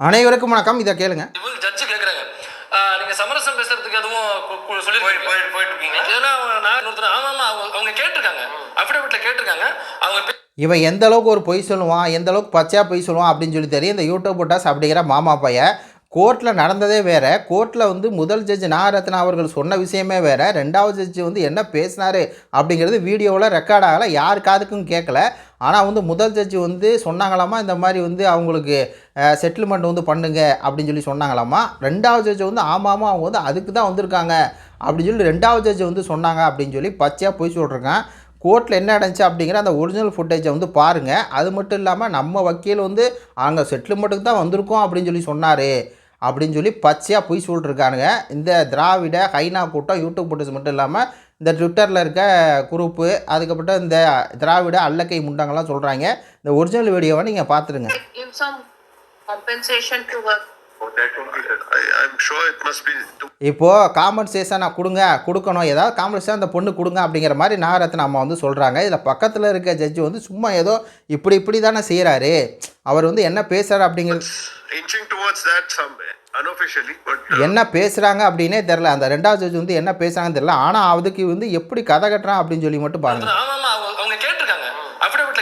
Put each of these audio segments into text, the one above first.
அனைவருக்கும் வணக்கம். இதை கேளுங்க. ஜட்ஜு கேட்குறாங்க நீங்க சமரசம் பேசுறதுக்கு எதுவும் சொல்லி போயிட்டு போயிட்டு அவங்க நான் இன்னொருத்தர் ஆமா ஆமா அவங்க அவங்க கேட்டிருக்காங்க. அஃபிடவிட்ல கேட்டிருக்காங்க. அவங்க இவன் எந்த அளவுக்கு ஒரு பொய் சொல்லுவான் எந்த அளவுக்கு பச்சையாக பொய் சொல்லுவான் அப்படின்னு சொல்லி தெரியும். இந்த யூடியூப் போட்டாஸ் அப்படிங்கிற மாமா பையன். கோர்ட்டில் நடந்ததே வேறு. கோர்ட்டில் வந்து முதல் ஜட்ஜ் நாகரத்னா அவர்கள் சொன்ன விஷயமே வேறு. ரெண்டாவது ஜட்ஜ் வந்து என்ன பேசினாரு அப்படிங்கிறது வீடியோவில் ரெக்கார்ட் ஆகலை. யார் காதுக்கும் கேட்கல ஆனால் வந்து முதல் ஜட்ஜ் வந்து சொன்னாங்களாமா? இந்த மாதிரி வந்து அவங்களுக்கு செட்டில்மெண்ட் வந்து பண்ணுங்க அப்படின்னு சொல்லி சொன்னாங்களாமா? ரெண்டாவது ஜட்ஜ் வந்து ஆமாமா அவங்க வந்து அதுக்கு தான் வந்திருக்காங்க அப்படின்னு சொல்லி ரெண்டாவது ஜட்ஜ் வந்து சொன்னாங்க அப்படின்னு சொல்லி பச்சையாக போய் சொல்லிருக்கேன் கோர்ட்டில் என்ன நடந்துச்சு அப்படிங்கிற அந்த ஒரிஜினல் ஃபுட்டேஜை வந்து பாருங்கள் அது மட்டும் இல்லாமல் நம்ம வக்கீல் வந்து அங்கே செட்டில்மெண்ட்டுக்கு தான் வந்திருக்கோம் அப்படின்னு சொல்லி சொன்னார். அப்படின்னு சொல்லி பச்சையாக பொய் சொல்லிட்டுருக்கானுங்க இந்த திராவிட ஹைனா கூட்டம் யூடியூப் போட்டஸ் மட்டும் இல்லாமல் இந்த ட்விட்டரில் இருக்க குரூப்பு அதுக்கப்புறம் இந்த திராவிட அல்லக்கை முண்டங்கள்லாம் சொல்கிறாங்க இந்த ஒரிஜினல் வீடியோவை நீங்கள் பார்த்துருங்க இப்போது காம்பன்சேஷனை கொடுங்க கொடுக்கணும். ஏதாவது காம்பன்சேஷன் அந்த பொண்ணு கொடுங்க அப்படிங்கிற மாதிரி நாகரத்ன அம்மா வந்து சொல்கிறாங்க இதில் பக்கத்தில் இருக்க ஜட்ஜு வந்து சும்மா ஏதோ இப்படி இப்படி தானே செய்கிறாரு அவர் வந்து என்ன பேசுகிறார் அப்படிங்கிறது uh, என்ன பேசுகிறாங்க அப்படின்னே தெரில அந்த ரெண்டாவது ஜட்ஜ் வந்து என்ன பேசுகிறாங்கன்னு தெரில ஆனால் அதுக்கு வந்து எப்படி கதை கட்டுறான் அப்படின்னு சொல்லி மட்டும் பாருங்கள்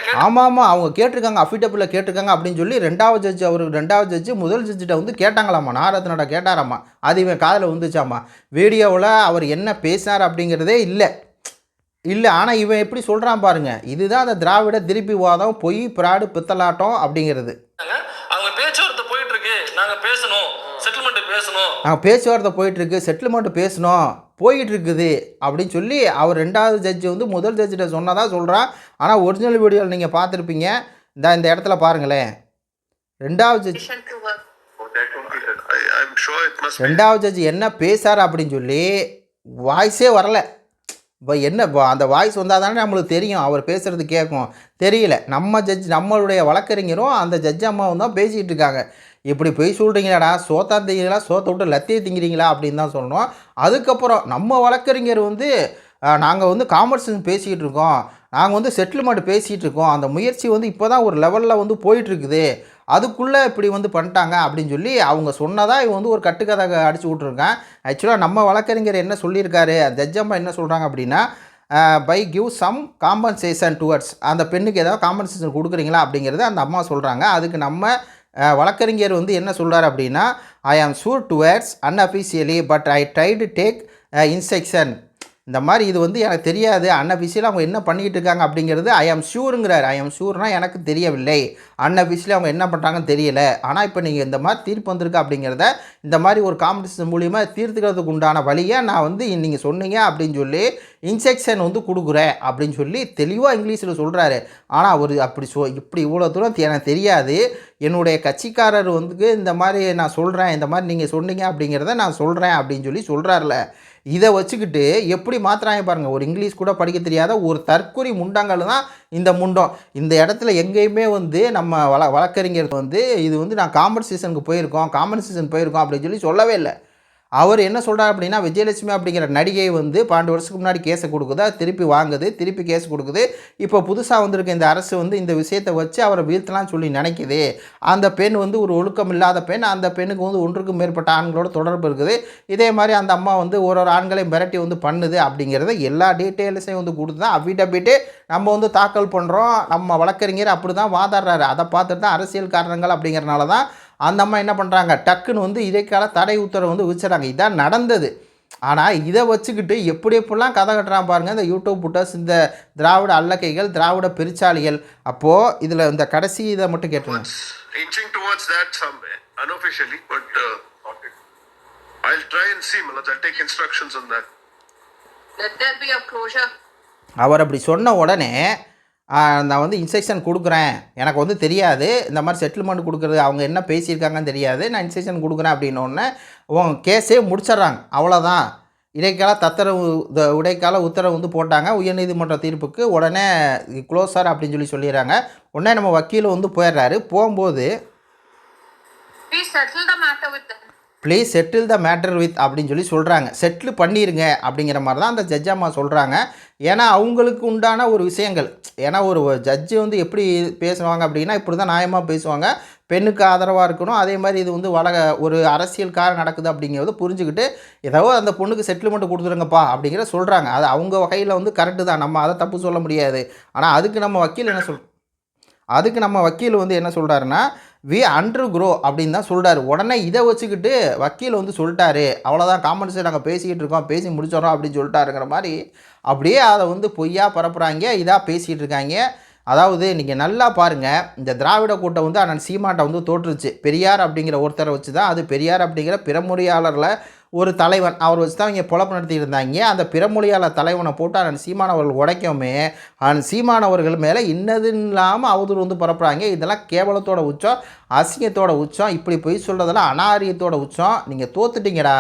கேட்டு ஆமாம் ஆமாம் அவங்க கேட்டிருக்காங்க. அஃபிடபிளில் கேட்டிருக்காங்க அப்படின்னு சொல்லி ரெண்டாவது ஜட்ஜ் அவர் ரெண்டாவது ஜட்ஜு முதல் ஜட்ஜிட்ட வந்து கேட்டாங்களாம்மா நாரத்னோட கேட்டாராம்மா அது இவன் காதில் வந்துச்சாம்மா வீடியோவில் அவர் என்ன பேசினார் அப்படிங்கிறதே இல்லை. இல்லை ஆனால் இவன் எப்படி சொல்கிறான் பாருங்க. இதுதான் அந்த திராவிட திருப்பி வாதம் பொய் பிராடு பித்தலாட்டம் அப்படிங்கிறது அவங்க பேச்சுவார்த்தை போயிட்டு இருக்கு நாங்க பேசணும் செட்டில்மெண்ட் பேசணும். நாங்கள் பேச்சுவார்த்தை போயிட்டுருக்கு செட்டில்மெண்ட் பேசணும் போயிட்டு இருக்குது அப்படின்னு சொல்லி அவர் ரெண்டாவது ஜட்ஜு வந்து முதல் ஜட்ஜிட்ட சொன்னதா சொல்கிறான் ஆனால் ஒரிஜினல் வீடியோவில் நீங்கள் பார்த்துருப்பீங்க. இந்த இந்த இடத்துல பாருங்களேன். ரெண்டாவது ஜட்ஜ் oh, ரெண்டாவது ஜட்ஜ் என்ன பேசார் அப்படின்னு சொல்லி வாய்ஸே வரல. இப்போ என்ன இப்போ அந்த வாய்ஸ் வந்தால் தானே நம்மளுக்கு தெரியும். அவர் பேசுகிறது கேட்கும். தெரியல. நம்ம ஜட்ஜ் நம்மளுடைய வழக்கறிஞரும் அந்த ஜட்ஜ் அம்மாவும் தான் பேசிகிட்டு இருக்காங்க. இப்படி போய் சொல்கிறீங்களாடா சோத்தா திங்கிறீங்களா? சோத்தை விட்டு லத்தியை திங்கிறீங்களா? அப்படின்னு தான் சொல்லணும். அதுக்கப்புறம் நம்ம வழக்கறிஞர் வந்து நாங்கள் வந்து காமர்ஸ் பேசிக்கிட்டு இருக்கோம். நாங்கள் வந்து செட்டில்மெண்ட் பேசிகிட்டு இருக்கோம். அந்த முயற்சி வந்து இப்போ தான் ஒரு லெவலில் வந்து போயிட்டுருக்குது அதுக்குள்ளே இப்படி வந்து பண்ணிட்டாங்க அப்படின்னு சொல்லி அவங்க சொன்னதாக இவன் வந்து ஒரு கட்டுக்கதை அடித்து விட்ருக்கான் ஆக்சுவலாக நம்ம வழக்கறிஞர் என்ன சொல்லியிருக்காரு? ஜட்ஜம்மா என்ன சொல்கிறாங்க அப்படின்னா by give some compensation towards அந்த பெண்ணுக்கு ஏதாவது காம்பன்சேஷன் கொடுக்குறீங்களா அப்படிங்கிறத அந்த அம்மா சொல்கிறாங்க அதுக்கு நம்ம வழக்கறிஞர் வந்து என்ன சொல்கிறார் அப்படின்னா I am sure towards unofficially but I try to take instruction இந்த மாதிரி இது வந்து எனக்கு தெரியாது. அன்அஃபிஷியலாக அவங்க என்ன பண்ணிக்கிட்டு இருக்காங்க அப்படிங்கிறது ஐ ஆம் ஷூருங்கிறார் ஐ ஆம் ஷூர்னா எனக்கு தெரியவில்லை. அன்அஃபிஷியலாக அவங்க என்ன பண்ணுறாங்கன்னு தெரியல. ஆனால் இப்போ நீங்கள் இந்த மாதிரி தீர்ப்பு வந்திருக்கு அப்படிங்கிறத இந்த மாதிரி ஒரு காம்படிஷன் மூலியமாக தீர்த்துக்கிறதுக்கு உண்டான வழியை நான் வந்து நீங்கள் சொன்னீங்க அப்படின்னு சொல்லி இன்செக்ஷன் வந்து கொடுக்குறேன் அப்படின்னு சொல்லி தெளிவாக இங்கிலீஷில் சொல்கிறாரு ஆனால் அவர் அப்படி சொ இப்படி இவ்வளோ தூரம் எனக்கு தெரியாது. என்னுடைய கட்சிக்காரர் வந்து இந்த மாதிரி நான் சொல்கிறேன் இந்த மாதிரி நீங்கள் சொன்னீங்க அப்படிங்கிறத நான் சொல்கிறேன் அப்படின்னு சொல்லி சொல்கிறாருல இதை வச்சுக்கிட்டு எப்படி மாத்துறாங்க பாருங்கள் ஒரு இங்கிலீஷ் கூட படிக்க தெரியாத ஒரு தற்கொலை முண்டங்கள் தான் இந்த முண்டம். இந்த இடத்துல எங்கேயுமே வந்து நம்ம வழ வழக்கறிஞர் வந்து இது வந்து நான் காம்பன்சேஷனுக்கு போயிருக்கோம் காம்பன்சேஷன் போயிருக்கோம் அப்படின்னு சொல்லி சொல்லவே இல்லை. அவர் என்ன சொல்கிறார் அப்படின்னா விஜயலட்சுமி அப்படிங்கிற நடிகை வந்து பன்னெண்டு வருஷத்துக்கு முன்னாடி கேஸை கொடுக்குது. அது திருப்பி வாங்குது திருப்பி கேஸ் கொடுக்குது. இப்போ புதுசாக வந்திருக்க இந்த அரசு வந்து இந்த விஷயத்தை வச்சு அவரை வீழ்த்தலாம் சொல்லி நினைக்குது. அந்த பெண் வந்து ஒரு ஒழுக்கம் இல்லாத பெண். அந்த பெண்ணுக்கு வந்து ஒன்றுக்கும் மேற்பட்ட ஆண்களோட தொடர்பு இருக்குது. இதே மாதிரி அந்த அம்மா வந்து ஒரு ஒரு ஆண்களை மிரட்டி வந்து பண்ணுது அப்படிங்கிறத எல்லா டீட்டெயில்ஸையும் வந்து கொடுத்து தான் அஃபிடபிட்டு நம்ம வந்து தாக்கல் பண்ணுறோம் நம்ம வழக்கறிஞர் அப்படி தான் வாதாடுறாரு. அதை பார்த்துட்டு தான் அரசியல் காரணங்கள் அப்படிங்கிறனால தான் அந்த அம்மா என்ன பண்ணுறாங்க டக்குன்னு வந்து இடைக்கால தடை உத்தரவு வந்து வச்சுறாங்க இதான் நடந்தது. ஆனால் இதை வச்சுக்கிட்டு எப்படி எப்படிலாம் கதை கட்டுறான் பாருங்கள் இந்த யூடியூப் புட்டர்ஸ் இந்த திராவிட அல்லக்கைகள் திராவிட பெருச்சாளிகள். அப்போது இதில் இந்த கடைசி இதை மட்டும் கேட்டுருங்க uh, I'll try and see, Malaj. I'll take instructions on that. Let there be a closure. அவர் அப்படி சொன்ன உடனே நான் வந்து இன்ஸ்ட்ரக்ஷன் கொடுக்குறேன். எனக்கு வந்து தெரியாது. இந்த மாதிரி செட்டில்மெண்ட் கொடுக்குறது அவங்க என்ன பேசியிருக்காங்கன்னு தெரியாது. நான் இன்ஸ்ட்ரக்ஷன் கொடுக்குறேன் அப்படின்னோடனே உன் கேஸே முடிச்சிடுறாங்க. அவ்வளோதான் இடைக்கால தத்தரவு இந்த இடைக்கால உத்தரவு வந்து போட்டாங்க. உயர்நீதிமன்ற தீர்ப்புக்கு உடனே க்ளோஸர் அப்படின்னு சொல்லி சொல்லிடுறாங்க. உடனே நம்ம வக்கீல் வந்து போயிடுறாரு. போகும்போது please settle the matter with அப்படின்னு சொல்லி சொல்கிறாங்க செட்டில் பண்ணிடுங்க அப்படிங்கிற மாதிரி தான் அந்த ஜட்ஜ் அம்மா சொல்கிறாங்க ஏன்னா அவங்களுக்கு உண்டான ஒரு விஷயங்கள். ஏன்னா ஒரு ஜட்ஜு வந்து எப்படி பேசுவாங்க அப்படின்னா இப்படி தான் நியாயமாக பேசுவாங்க. பெண்ணுக்கு ஆதரவாக இருக்கணும். அதே மாதிரி இது வந்து வளக ஒரு அரசியல்கார நடக்குது அப்படிங்கிறத புரிஞ்சுக்கிட்டு ஏதோ அந்த பொண்ணுக்கு செட்டில்மெண்ட் கொடுத்துருங்கப்பா அப்படிங்கிற சொல்கிறாங்க அது அவங்க வகையில் வந்து கரெக்டு தான். நம்ம அதை தப்பு சொல்ல முடியாது. ஆனால் அதுக்கு நம்ம வக்கீல் என்ன சொல் அதுக்கு நம்ம வக்கீல் வந்து என்ன சொல்கிறாருன்னா வி அண்டர் க்ரோ அப்படின்னு தான் சொல்கிறாரு உடனே இதை வச்சுக்கிட்டு வக்கீல் வந்து சொல்லிட்டாரு. அவ்வளோதான் காமெண்ட்ஸை நாங்கள் பேசிக்கிட்டு இருக்கோம் பேசி முடிச்சிடறோம் அப்படின்னு சொல்லிட்டாருங்கிற மாதிரி அப்படியே அதை வந்து பொய்யா பரப்புகிறாங்க இதாக பேசிகிட்டு இருக்காங்க. அதாவது நீங்கள் நல்லா பாருங்கள் இந்த திராவிட கூட்டம் வந்து அண்ணன் சீமாட்டை வந்து தோற்றுச்சு பெரியார் அப்படிங்கிற ஒருத்தரை வச்சு தான் அது பெரியார் அப்படிங்கிற பிறமொழியாளரில் ஒரு தலைவன். அவர் வச்சு தான் இங்கே பொழப்பு நடத்திட்டு இருந்தாங்க அந்த பிறமொழியாளர் தலைவனை போட்டு அண்ணன் சீமான் அவர்கள் உடைக்கவுமே அண்ணன் சீமான் அவர்கள் மேலே இன்னதுன்னு இல்லாமல் அவதூறு வந்து பரப்புகிறாங்க இதெல்லாம் கேவலத்தோட உச்சம் அசிங்கத்தோட உச்சம் இப்படி பொய் சொல்கிறதெல்லாம் அனாரியத்தோட உச்சம். நீங்கள் தோத்துட்டீங்கடா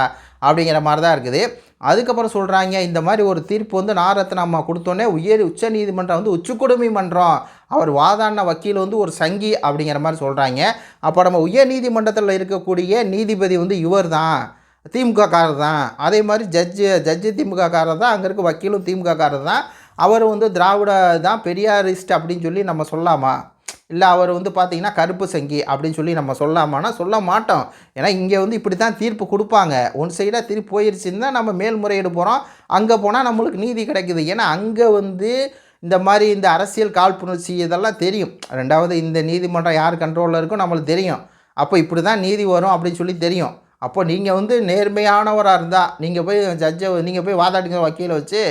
அப்படிங்கிற மாதிரி தான் இருக்குது. அதுக்கப்புறம் சொல்கிறாங்க இந்த மாதிரி ஒரு தீர்ப்பு வந்து நாரத்ன அம்மா கொடுத்தோன்னே உயர் உச்ச நீதிமன்றம் வந்து உச்சக்குடுமை மன்றம். அவர் வாதாடின வக்கீல் வந்து ஒரு சங்கி அப்படிங்கிற மாதிரி சொல்கிறாங்க அப்போ நம்ம உயர் நீதிமன்றத்தில் இருக்கக்கூடிய நீதிபதி வந்து இவர் தான் திமுக காரர் தான். அதே மாதிரி ஜட்ஜு ஜட்ஜு திமுக காரர் தான் அங்கே இருக்க வக்கீலும் திமுக காரர் தான். அவர் வந்து திராவிட தான் பெரியாரிஸ்ட் அப்படின்னு சொல்லி நம்ம சொல்லலாமா? இல்லை அவர் வந்து பார்த்தீங்கன்னா கருப்பு சங்கி அப்படின்னு சொல்லி நம்ம சொல்லாமான்னா சொல்ல மாட்டோம். ஏன்னா இங்கே வந்து இப்படி தான் தீர்ப்பு கொடுப்பாங்க. ஒன் சைடாக தீர்ப்பு போயிருச்சுன்னு தான் நம்ம மேல்முறையீடு போகிறோம் அங்கே போனால் நம்மளுக்கு நீதி கிடைக்குது. ஏன்னா அங்கே வந்து இந்த மாதிரி இந்த அரசியல் காழ்ப்புணர்ச்சி இதெல்லாம் தெரியும். ரெண்டாவது இந்த நீதிமன்றம் யார் கண்ட்ரோலில் இருக்கோ நம்மளுக்கு தெரியும். அப்போ இப்படி தான் நீதி வரும் அப்படின்னு சொல்லி தெரியும். அப்போ நீங்கள் வந்து நேர்மையானவராக இருந்தால் நீங்கள் போய் ஜட்ஜை நீங்கள் போய் வாதாடுங்க வக்கீலை வச்சு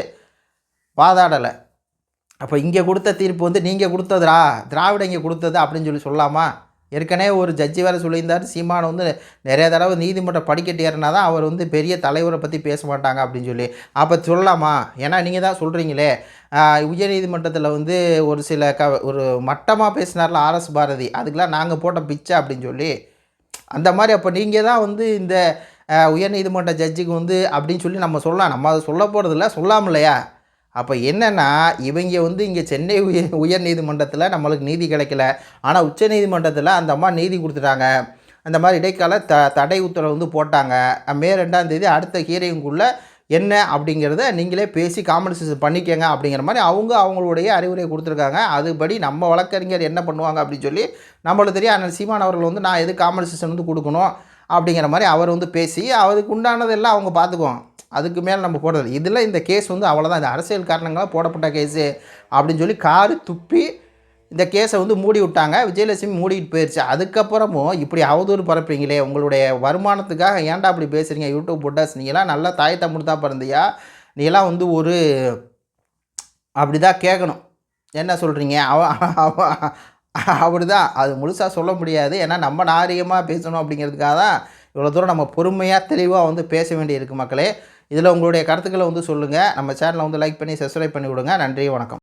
வாதாடலை. அப்போ இங்கே கொடுத்த தீர்ப்பு வந்து நீங்கள் கொடுத்ததுரா? திராவிட இங்கே கொடுத்தது அப்படின்னு சொல்லி சொல்லாமா? ஏற்கனவே ஒரு ஜட்ஜி வேறு சொல்லியிருந்தார். சீமான் வந்து நிறைய தடவை நீதிமன்றம் படிக்கட்டு ஏறினா தான் அவர் வந்து பெரிய தலைவரை பற்றி பேச மாட்டாங்க அப்படின்னு சொல்லி. அப்போ சொல்லலாமா? ஏன்னா நீங்கள் தான் சொல்கிறீங்களே உயர்நீதிமன்றத்தில் வந்து ஒரு சில க ஒரு மட்டமாக பேசினார்ல ஆர்எஸ் பாரதி. அதுக்கெலாம் நாங்கள் போட்ட பிச்சை அப்படின்னு சொல்லி. அந்த மாதிரி அப்போ நீங்கள் தான் வந்து இந்த உயர்நீதிமன்ற ஜட்ஜுக்கு வந்து அப்படின்னு சொல்லி நம்ம சொல்லலாம். நம்ம அதை சொல்ல போகிறதில்ல சொல்லாமலையா? அப்போ என்னென்னா இவங்க வந்து இங்கே சென்னை உயர் உயர் நீதிமன்றத்தில் நம்மளுக்கு நீதி கிடைக்கல. ஆனால் உச்ச நீதிமன்றத்தில் அந்த அம்மா நீதி கொடுத்துட்டாங்க. அந்த மாதிரி இடைக்கால த தடை உத்தரவு வந்து போட்டாங்க. மே ரெண்டாம் தேதி அடுத்த ஹீரிங்குள்ளே என்ன அப்படிங்கிறத நீங்களே பேசி காம்பன்சேஷன் பண்ணிக்கங்க அப்படிங்கிற மாதிரி அவங்க அவங்களுடைய அறிவுரை கொடுத்துருக்காங்க. அதுபடி நம்ம வழக்கறிஞர் என்ன பண்ணுவாங்க அப்படின்னு சொல்லி நம்மளுக்கு தெரியும். அண்ணன் சீமான் அவர்கள் வந்து நான் எது காம்பன்சேஷன் வந்து கொடுக்கணும்? அப்படிங்கிற மாதிரி அவர் வந்து பேசி அவருக்கு உண்டானதெல்லாம் அவங்க பார்த்துக்குவோம் அதுக்கு மேலே நம்ம போடுறது இதில் இந்த கேஸ் வந்து அவ்வளோதான் இந்த அரசியல் காரணங்களாக போடப்பட்ட கேஸு அப்படின்னு சொல்லி காரு துப்பி இந்த கேஸை வந்து மூடி விட்டாங்க. விஜயலட்சுமி மூடிட்டு போயிடுச்சு அதுக்கப்புறமும் இப்படி அவதூறு பரப்புறீங்களே உங்களுடைய வருமானத்துக்காக ஏன்டா அப்படி பேசுகிறீங்க யூடியூப் போட்டாஸ் நீங்களாம் நல்லா தாய் தமிழ் தான் பிறந்தியா நீங்களாம் வந்து ஒரு அப்படி தான் கேட்கணும் என்ன சொல்கிறீங்க அவ அப்படி தான் அது முழுசாக சொல்ல முடியாது. ஏன்னா நம்ம நாரியமாக பேசணும் அப்படிங்கிறதுக்காக தான் இவ்வளோ தூரம் நம்ம பொறுமையாக தெளிவாக வந்து பேச வேண்டியிருக்கு மக்களே. இதில் உங்களுடைய கருத்துக்களை வந்து சொல்லுங்கள் நம்ம சேனலை வந்து லைக் பண்ணி சப்ஸ்கிரைப் பண்ணி விடுங்க நன்றி வணக்கம்.